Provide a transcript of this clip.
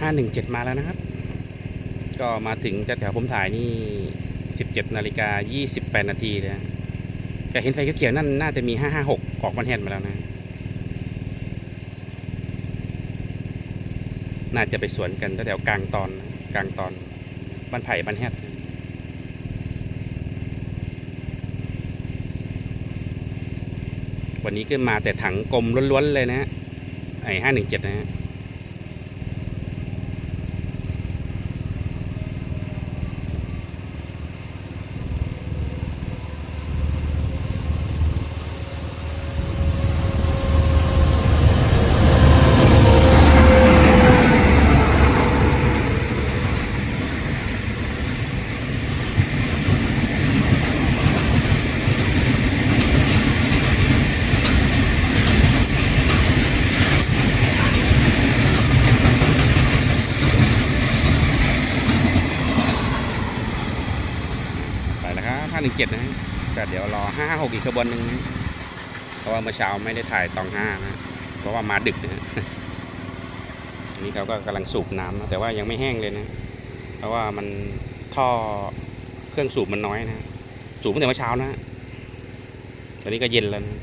ห้าหนึ่งเจ็ดมาแล้วนะครับ ก็มาถึงจะแถวผมถ่ายนี่สิบเจ็ดนาฬิกายี่สิบแปดนาทีนะแต่เห็นไฟเขียวๆนั่นน่าจะมีห้าห้าหกออกมันแฮนมาแล้วนะ น่าจะไปสวนกันแถวกลางตอนกลางตอนบ้านไผ่บ้านแฮดวันนี้ก็มาแต่ถังกลมล้วนๆเลยนะฮะไอ้ห้าหนึ่งเจ็ดนะฮะ ห้าหนึ่งเจ็ดนะฮะก็เดี๋ยวรอห้าหกอีกขบวนหนึ่งนะเพราะว่าเมื่อเช้าไม่ได้ถ่ายตองห้านะเพราะว่ามาดึกนะฮะนี่เขาก็กำลังสูบน้ำนะแต่ว่ายังไม่แห้งเลยนะ เพราะว่ามันท่อเครื่องสูบมันน้อยนะ สูบตั้งแต่เมื่อเช้านะตอนนี้ก็เย็นแล้วนะ